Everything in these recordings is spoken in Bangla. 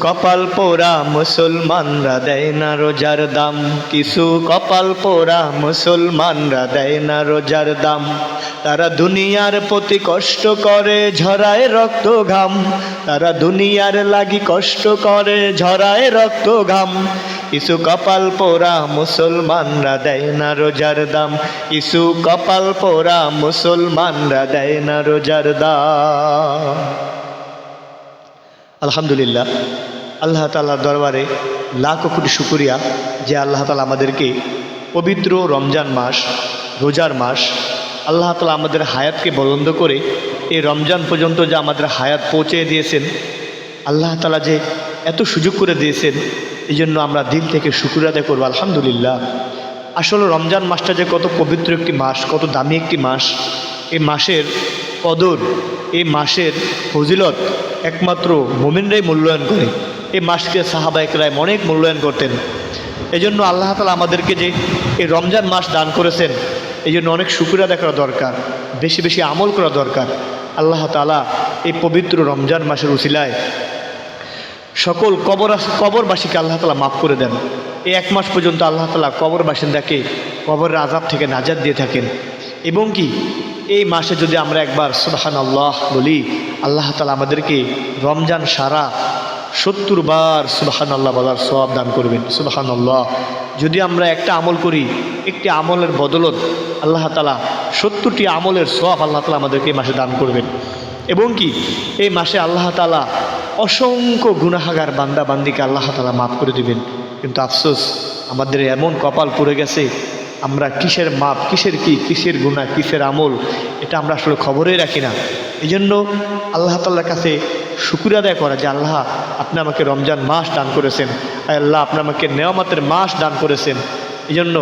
কপাল পোড়া মুসলমানরা দেয় না রোজার দাম। কিছু কপাল পোড়া মুসলমানরা দেয় না রোজার দাম। তারা দুনিয়ার প্রতি কষ্ট করে, ঝরায় রক্ত ঘাম। তারা দুনিয়ার লাগি কষ্ট করে, ঝরায় রক্ত ঘাম। কিছু কপাল পোড়া মুসলমানরা দেয় না রোজার দাম। কিছু কপাল পোড়া মুসলমানরা দেয় না রোজার দাম। আলহামদুলিল্লাহ, আল্লাহ তালার দরবারে লাখো কোটি শুকুরিয়া যে আল্লাহ তালা আমাদেরকে পবিত্র রমজান মাস, রোজার মাস, আল্লাহ তালা আমাদের হায়াতকে বলন্দ করে এই রমজান পর্যন্ত যে আমাদের হায়াত পৌঁছে দিয়েছেন, আল্লাহ তালা যে এত সুযোগ করে দিয়েছেন এই জন্য আমরা দিল থেকে শুকুর আদায় করব, আলহামদুলিল্লাহ। আসলে রমজান মাসটা যে কত পবিত্র একটি মাস, কত দামি একটি মাস, এই মাসের কদর এই মাসের ফজিলত একমাত্র মোমিনরাই মূল্যায়ন করে। এই মাসকে সাহাবা একরাম অনেক মূল্যায়ন করতেন। এই জন্য আল্লাহ তালা আমাদেরকে যে এই রমজান মাস দান করেছেন এই জন্য অনেক শুক্র করা দরকার, বেশি বেশি আমল করা দরকার। আল্লাহ তালা এই পবিত্র রমজান মাসের উসিলায় সকল কবর কবরবাসীকে আল্লাহ তালা মাফ করে দেন। এই এক মাস পর্যন্ত আল্লাহ তালা কবর বাসিন্দাকে কবরের আজাব থেকে নাজাদ দিয়ে থাকেন। এবং কি এই মাসে যদি আমরা একবার সুবাহান আল্লাহ বলি, আল্লাহ তালা আমাদেরকে রমজান সারা সত্তর বার সুবাহান আল্লাহ বলার সব দান করবেন সুবাহান আল্লাহ যদি আমরা একটা আমল করি, একটি আমলের বদলত আল্লাহ তালা সত্তরটি আমলের সব আল্লাহ তালা আমাদেরকে এই মাসে দান করবেন। এবং কি, এই মাসে আল্লাহ তালা অসংখ্য গুনাহাগার বান্দা বান্দিকে আল্লাহ তালা মাফ করে দিবেন। কিন্তু আফসোস, আমাদের এমন কপাল পড়ে গেছে আমরা কিসের মাপ, কিসের কি, কিসের গুণা কিসের আমল, এটা আমরা আসলে খবরই রাখি না। এই জন্য আল্লাহ তাল্লার কাছে শুকুর আদায় করা যে আল্লাহ, আপনি আমাকে রমজান মাস দান করেছেন। আল্লাহ, আপনি আমাকে নেওয়ামাতের মাস দান করেছেন। এই জন্য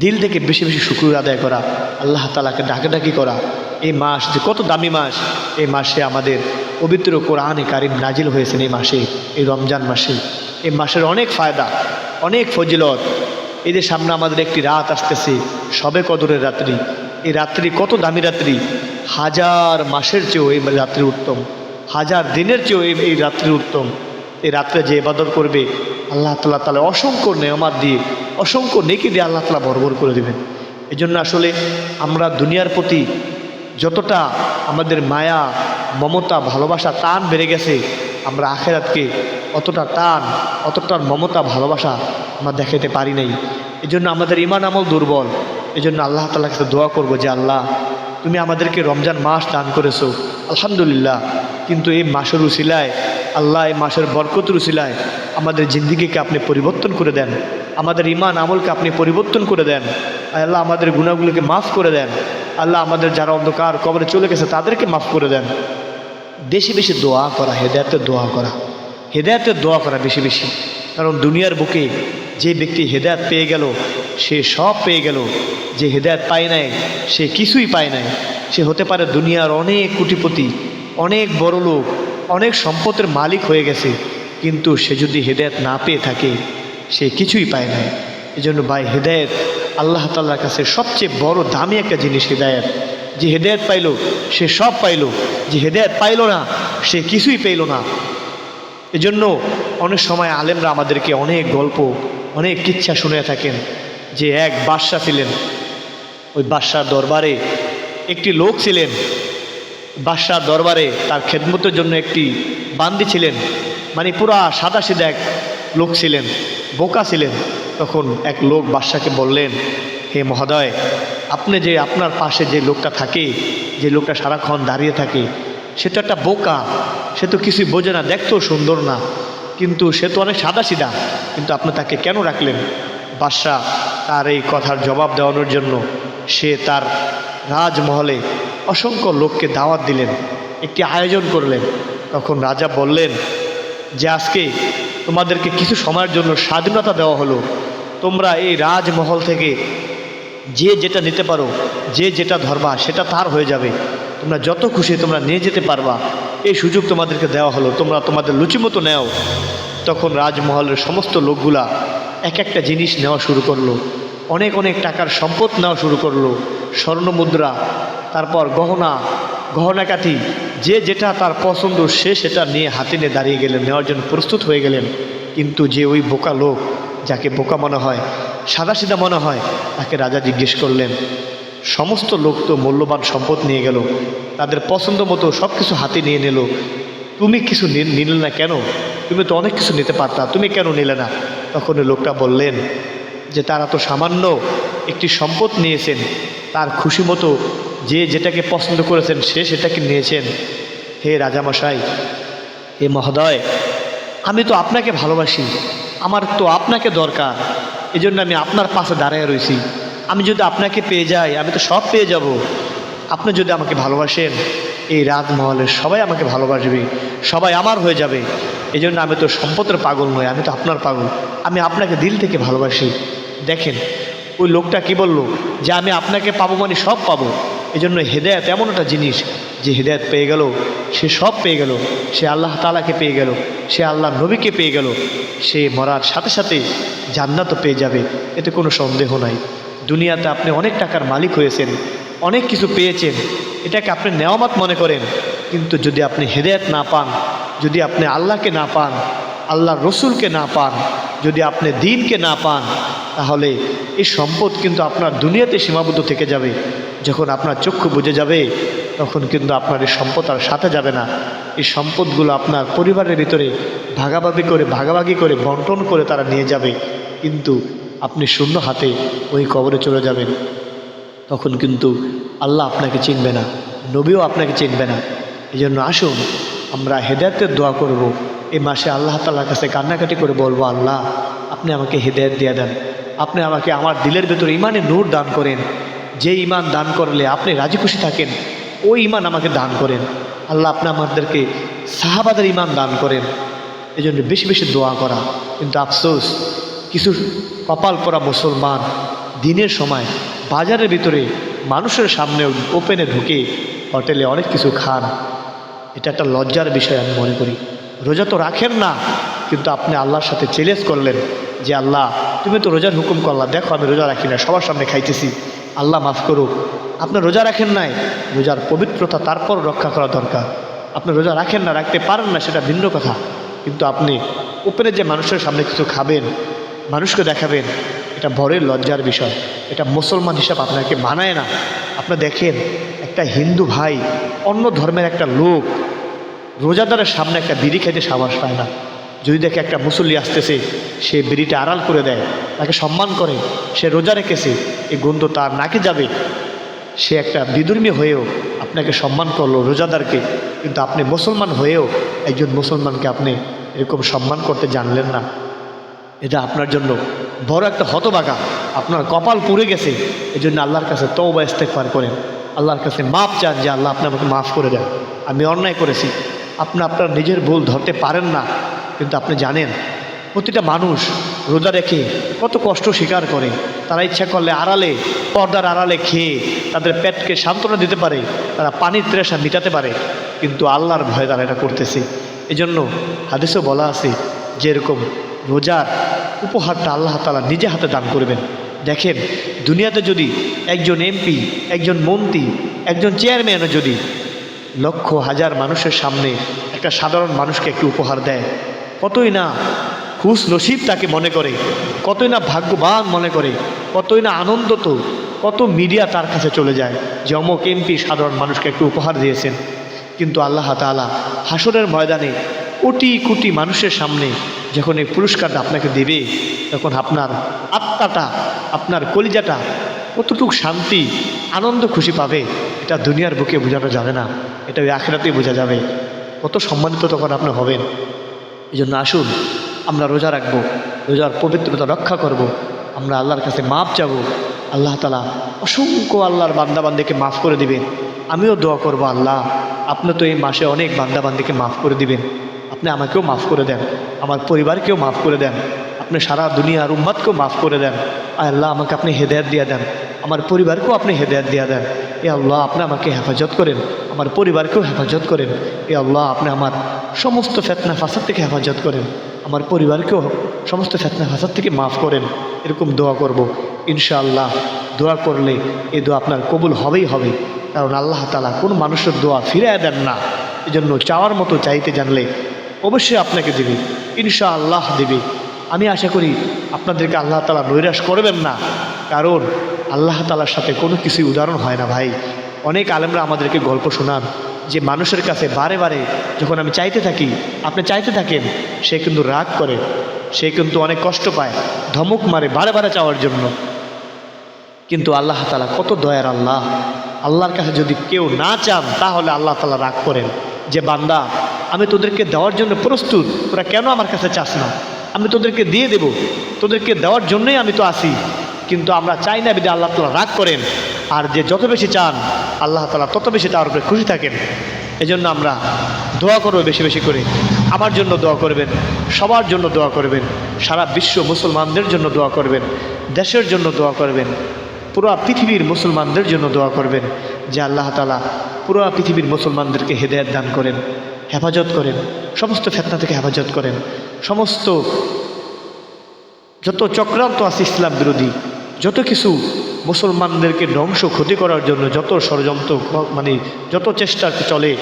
দিল থেকে বেশি বেশি শুকুর আদায় করা, আল্লাহ তালাকে ডাকাডাকি করা। এই মাস যে কত দামি মাস, এই মাসে আমাদের পবিত্র কোরআনে কারিম নাজিল হয়েছেন এই মাসে, এই রমজান মাসে। এই মাসের অনেক ফায়দা, অনেক ফজিলত এদের সামনে আমাদের একটি রাত আসতেছে, সবে কদরের রাত্রি। এই রাত্রি কত দামি রাত্রি? হাজার মাসের চেয়েও এই রাত্রি উত্তম। হাজার দিনের চেয়েও এই এই রাত্রি উত্তম। এই রাত্রে যে ইবাদত করবে, আল্লাহ তালা তাহলে অসংখ্য নেয়মাত দিয়ে, অসংখ্য নেকি দিয়ে আল্লাহ তালা ভরভর করে দেবেন। এই জন্য আসলে আমরা দুনিয়ার প্রতি যতটা আমাদের মায়া, মমতা, ভালোবাসা টান বেড়ে গেছে, আমরা আখেরাতকে অতটা টান, অতটা মমতা, ভালোবাসা আমরা দেখাতে পারি নাই। এই জন্য আমাদের ইমান আমল দুর্বল। এই জন্য আল্লাহ তালার কাছে দোয়া করব যে, আল্লাহ, তুমি আমাদেরকে রমজান মাস দান করেছ, আলহামদুলিল্লাহ। কিন্তু এই মাসের উসিলায়, আল্লাহ, এই মাসের বরকত উসিলায় আমাদের জিন্দিগিকে আপনি পরিবর্তন করে দেন। আমাদের ইমান আমলকে আপনি পরিবর্তন করে দেন। আল্লাহ, আমাদের গুণাগুলোকে মাফ করে দেন। আল্লাহ, আমাদের যারা অন্ধকার কবরে চলে গেছে তাদেরকে মাফ করে দেন। বেশি বেশি দোয়া করা, হেদায়তের দোয়া করা। হেদায়তের দোয়া করা বেশি বেশি। কারণ দুনিয়ার বুকে যে ব্যক্তি হেদায়ত পেয়ে গেল, সে সব পেয়ে গেল। যে হেদায়ত পায় নাই, সে কিছুই পায় নাই। সে হতে পারে দুনিয়ার অনেক কোটিপতি, অনেক বড় লোক, অনেক সম্পদের মালিক হয়ে গেছে। কিন্তু সে যদি হেদায়ত না পেয়ে থাকে, সে কিছুই পায় নাই। এই জন্য ভাই, হেদায়ত আল্লাহ তাল্লার কাছে সবচেয়ে বড় দামি একটা জিনিস হেদায়ত। যে হেদায়ত পাইল, সে সব পাইল। যে হেদায়ত পাইল না, সে কিছুই পেইল না। এজন্য অনেক সময় আলেমরা আমাদেরকে অনেক গল্প, অনেক কিচ্ছা শুনে থাকেন যে এক বাদশাহ ছিলেন। ওই বাদশার দরবারে একটি লোক ছিলেন। বাদশার দরবারে তার খেদমতের জন্য একটি বান্দি ছিলেন। মানে পুরা সাদা সিধা এক লোক ছিলেন, বোকা ছিলেন। তখন এক লোক বাদশাকে বললেন, হে মহোদয়, আপনি যে আপনার পাশে যে লোকটা থাকে, যে লোকটা সারাক্ষণ দাঁড়িয়ে থাকে সে তো একটা বোকা, সে তো কিছুই বোঝে না, দেখতেও সুন্দর না। কিন্তু সে তো অনেক সাদা সিধা কিন্তু আপনি তাকে কেন রাখলেন? বাদশাহ তার এই কথার জবাব দেওয়ানোর জন্য সে তার রাজমহলে অসংখ্য লোককে দাওয়াত দিলেন, একটি আয়োজন করলেন। তখন রাজা বললেন, যে আজকে তোমাদেরকে কিছু সময়ের জন্য স্বাধীনতা দেওয়া হলো। তোমরা এই রাজমহল থেকে যে যেটা নিতে পারো, যে যেটা ধরবা, সেটা তার হয়ে যাবে। তোমরা যত খুশি তোমরা নিয়ে যেতে পারবা। এই সুযোগ তোমাদেরকে দেওয়া হলো। তোমরা তোমাদের লুচিমতো নেও। তখন রাজমহলের সমস্ত লোকগুলা এক একটা জিনিস নেওয়া শুরু করল। অনেক অনেক টাকার সম্পদ নেওয়া শুরু করল। স্বর্ণ মুদ্রা, তারপর গহনা গহনাকাঠি যে যেটা তার পছন্দ সে সেটা নিয়ে হাতে নিয়ে দাঁড়িয়ে গেলেন, নেওয়ার জন্য প্রস্তুত হয়ে গেলেন। কিন্তু যে ওই বোকা লোক, যাকে বোকা মনে হয় সাদা সাদাসিধা মনে হয়, তাকে রাজা জিজ্ঞেস করলেন সমস্ত লোক তো মূল্যবান সম্পদ নিয়ে গেল। তাদের পছন্দ মতো সব কিছু হাতে নিয়ে নিল। তুমি কিছু নিলে না কেন? তুমি তো অনেক কিছু নিতে পারতা, তুমি কেন নিলে না? তখন লোকটা বললেন, যে তারা তো সামান্য একটি সম্পদ নিয়েছেন। তার খুশি মতো যে যেটাকে পছন্দ করেছেন, সে সেটাকে নিয়েছেন। হে রাজামশাই, হে মহোদয়, আমি তো আপনাকে ভালোবাসি। আমার তো আপনাকে দরকার। এজন্য আমি আপনার পাশে দাঁড়ায় রয়েছি আমি যদি আপনাকে পেয়ে যাই, আমি তো সব পেয়ে যাব। আপনি যদি আমাকে ভালোবাসেন, এই রাজমহলের সবাই আমাকে ভালোবাসবে, সবাই আমার হয়ে যাবে। এই জন্য আমি তো সম্পদের পাগল নই, আমি তো আপনার পাগল। আমি আপনাকে দিল থেকে ভালোবাসি। দেখেন, ওই লোকটা কি বলল? যে আমি আপনাকে পাবো মানে সব পাবো। এই জন্য হেদায়ত এমন একটা জিনিস যে হেদায়ত পেয়ে গেল, সে সব পেয়ে গেল। সে আল্লাহ তালাকে পেয়ে গেল, সে আল্লাহ নবীকে পেয়ে গেল। সে মরার সাথে সাথে জান্নাতও পেয়ে যাবে, এতে কোনো সন্দেহ নাই। দুনিয়াতে আপনি অনেক টাকার মালিক হয়েছেন, অনেক কিছু পেয়েছেন, এটাকে আপনি নেওয়ামাত মনে করেন। কিন্তু যদি আপনি হেদায়ত না পান, যদি আপনি আল্লাহকে না পান, আল্লাহর রসুলকে না পান, যদি আপনি দিনকে না পান, তাহলে এই সম্পদ কিন্তু আপনার দুনিয়াতে সীমাবদ্ধ থেকে যাবে। যখন আপনার চক্ষু বুঝে যাবে, তখন কিন্তু আপনার এই সম্পদ আর সাথে যাবে না। এই সম্পদগুলো আপনার পরিবারের ভিতরে ভাগাভাগি করে ভাগাভাগি করে বন্টন করে তারা নিয়ে যাবে। কিন্তু আপনি শূন্য হাতে ওই কবরে চলে যাবেন। তখন কিন্তু আল্লাহ আপনাকে চিনবে না, নবীও আপনাকে চিনবে না। এই জন্য আসুন, আমরা হেদায়তের দোয়া করব। এই মাসে আল্লাহ তালার কাছে কান্নাকাটি করে বলব, আল্লাহ, আপনি আমাকে হেদায়ত দিয়ে দেন। আপনি আমাকে আমার দিলের ভেতরে ইমানে নূর দান করেন। যে ইমান দান করলে আপনি রাজি খুশি থাকেন, ওই ইমান আমাকে দান করেন। আল্লাহ আপনি আমাদেরকে সাহাবাদের ইমান দান করেন। এই জন্য বেশি বেশি দোয়া করা। কিন্তু আফসোস কিছু কপাল পরা মুসলমান দিনের সময় বাজারের ভিতরে মানুষের সামনে ওপেনে ঢুকে হোটেলে অনেক কিছু খান। এটা একটা লজ্জার বিষয় আমি মনে করি। রোজা তো রাখেন না, কিন্তু আপনি আল্লাহর সাথে চ্যালেঞ্জ করলেন যে, আল্লাহ, তুমি তো রোজার হুকুম করলা, দেখো আমি রোজা রাখি না সবার সামনে খাইতেছি। আল্লাহ মাফ করুক। আপনি রোজা রাখেন নাই, রোজার পবিত্রতা তারপর রক্ষা করা দরকার। আপনি রোজা রাখেন না, রাখতে পারেন না, সেটা ভিন্ন কথা। কিন্তু আপনি ওপেনে যে মানুষের সামনে কিছু খাবেন মানুষকে দেখাবেন, এটা বড়ই লজ্জার বিষয়। এটা মুসলমান হিসাব আপনাকে মানায় না। আপনি দেখেন, একটা হিন্দু ভাই, অন্য ধর্মের একটা লোক, রোজাদারের সামনে একটা বিড়ি খেতে সাবাস পায় না। যদি দেখে একটা মুসল্লি আসতেছে, সে বিড়িটা আড়াল করে দেয়, তাকে সম্মান করে, সে রোজা রেখেছে, এই গন্ধ তার নাকে যাবে। সে একটা বিধর্মী হয়েও আপনাকে সম্মান করল রোজাদারকে, কিন্তু আপনি মুসলমান হয়েও একজন মুসলমানকে আপনি এরকম সম্মান করতে জানলেন না। এটা আপনার জন্য বড় একটা হতবাগা আপনার কপাল পুড়ে গেছে। এই জন্য আল্লাহর কাছে তৌবা ইস্তেকবার করেন। আল্লাহর কাছে মাপ চান যে আল্লাহ আপনি আমাকে মাফ করে দেন। আমি অন্যায় করেছি। আপনি আপনার নিজের ভুল ধরতে পারেন না। কিন্তু আপনি জানেন, প্রতিটা মানুষ রোজা রেখে কত কষ্ট স্বীকার করে। তারা ইচ্ছা করলে আড়ালে, পর্দার আড়ালে খেয়ে তাদের পেটকে সান্ত্বনা দিতে পারে। তারা পানির তৃষা মিটাতে পারে। কিন্তু আল্লাহর ভয়ে তারা এটা করতেছে। এজন্য হাদিসেও বলা আছে যে এরকম রোজার উপহারটা আল্লাহ তালা নিজে হাতে দান করবেন। দেখেন, দুনিয়াতে যদি একজন এমপি একজন মন্ত্রী, একজন চেয়ারম্যানও যদি লক্ষ হাজার মানুষের সামনে একটা সাধারণ মানুষকে একটু উপহার দেয়, কতই না খুশ নসিব তাকে মনে করে, কতই না ভাগ্যবান মনে করে, কতই না আনন্দ তো, কত মিডিয়া তার কাছে চলে যায় যে অমক এমপি সাধারণ মানুষকে একটু উপহার দিয়েছেন। কিন্তু আল্লাহ তাআলা হাসরের ময়দানে কোটি কোটি মানুষের সামনে যখন এই পুরস্কারটা আপনাকে দেবে, তখন আপনার আত্মাটা, আপনার কলিজাটা কতটুকু শান্তি, আনন্দ, খুশি পাবে, এটা দুনিয়ার বুকে বোঝানো যাবে না। এটা ওই আখেরাতেই বোঝা যাবে। কত সম্মানিত তখন আপনি হবেন। এই জন্য আসুন, আমরা রোজা রাখব, রোজার পবিত্রতা রক্ষা করব। আমরা আল্লাহর কাছে মাপ চাব। আল্লাহ তালা অসংখ্য আল্লাহর বান্দাবান্দিকে মাফ করে দিবেন। আমিও দোয়া করব, আল্লাহ, আপনি তো এই মাসে অনেক বান্দাবান্দিকে মাফ করে দিবেন। আপনি আমাকেও মাফ করে দেন। আমার পরিবারকেও মাফ করে দেন। আপনি সারা দুনিয়ার উম্মাদকেও মাফ করে দেন। আল্লাহ, আমাকে আপনি হেদায়ত দিয়ে দেন। আমার পরিবারকেও আপনি হেদায়ত দিয়ে দেন। এ আল্লাহ, আপনি আমাকে হেফাজত করেন। আমার পরিবারকেও হেফাজত করেন। এ আল্লাহ, আপনি আমার সমস্ত ফেতনা ফাসাদ থেকে হেফাজত করেন। আমার পরিবারকেও সমস্ত ফেতনা ফাসাদ থেকে মাফ করেন। এরকম দোয়া করব। ইনশাআল্লাহ, দোয়া করলে এই দোয়া আপনার কবুল হবেই হবে। কারণ আল্লাহ তালা কোন মানুষের দোয়া ফিরিয়ে দেন না। এজন্য চাওয়ার মতো চাইতে জানলে অবশ্যই আপনাকে দেবে। ইনশা আল্লাহ দেবে। আমি আশা করি আপনাদেরকে আল্লাহ তালা নৈরাশ করবেন না। কারণ আল্লাহ তালার সাথে কোনো কিছুই উদাহরণ হয় না ভাই। অনেক আলেমরা আমাদেরকে গল্প শোনান যে মানুষের কাছে বারে বারে যখন আমি চাইতে থাকি, আপনি চাইতে থাকেন, সে কিন্তু রাগ করে, সে কিন্তু অনেক কষ্ট পায়, ধমক মারে বারে বারে চাওয়ার জন্য। কিন্তু আল্লাহ তালা কত দয়ার আল্লাহ। আল্লাহর কাছে যদি কেউ না চান, তাহলে আল্লাহ তালা রাগ করেন যে, বান্দা আমি তোদেরকে দেওয়ার জন্য প্রস্তুত। তোরা কেন আমার কাছে চাস না? আমি তোদেরকে দিয়ে দেব। তোদেরকে দেওয়ার জন্যই আমি তো আসি। কিন্তু আমরা চাই না বিদে আল্লাহ তালা রাগ করেন। আর যে যত বেশি চান, আল্লাহ তালা তত বেশি তার উপরে খুশি থাকেন। এজন্য আমরা দোয়া করব বেশি বেশি করে। আমার জন্য দোয়া করবেন, সবার জন্য দোয়া করবেন, সারা বিশ্ব মুসলমানদের জন্য দোয়া করবেন, দেশের জন্য দোয়া করবেন, পুরো পৃথিবীর মুসলমানদের জন্য দোয়া করবেন, যে আল্লাহ তালা পুরো পৃথিবীর মুসলমানদেরকে হেদায়ত দান করেন। হেফাজত করেন। সমস্ত ফেতনা থেকে হেফাজত করেন। সমস্ত যত চক্রান্ত আছে ইসলাম বিরোধী, যত কিছু মুসলমানদেরকে ধ্বংস ক্ষতি করার জন্য যত ষড়যন্ত্র মানে যত চেষ্টা চলে,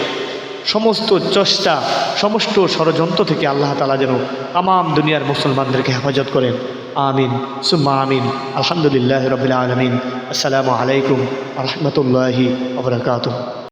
সমস্ত চেষ্টা, সমস্ত ষড়যন্ত্র থেকে আল্লাহ তালা যেন তাম দুনিয়ার মুসলমানদেরকে হেফাজত করেন। আমিন। সুম্মা আমিন। আলহামদুলিল্লাহ রবিল আলমিন। আসসালামু আলাইকুম রহমতুল্লাহি আবরকাত